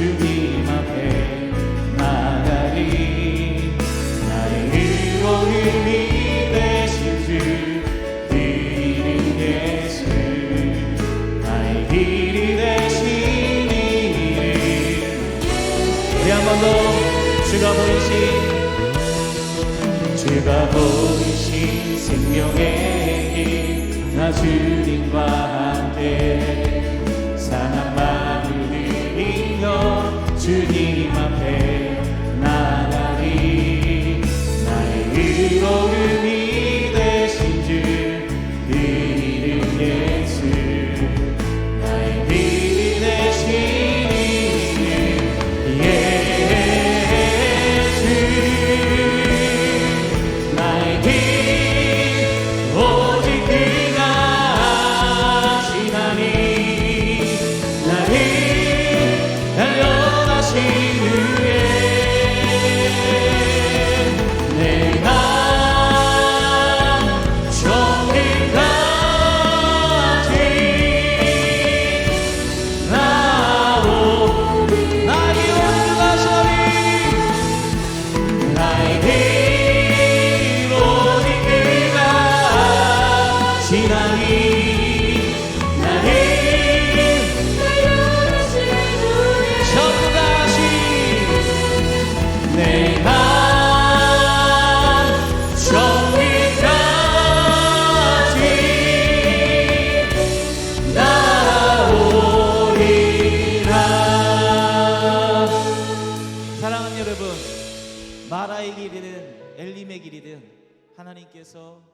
주님 앞에 나가리. 나의 의로움이 되신 주 드리는 예수. 나의 길이 되신 이름 우리 한 번 더 주가 보이신 주가 보이신 생명의 길나 주님과 함께 들이며 주님 앞에 나가리. 나의 의로움 엘림의 길이든 하나님께서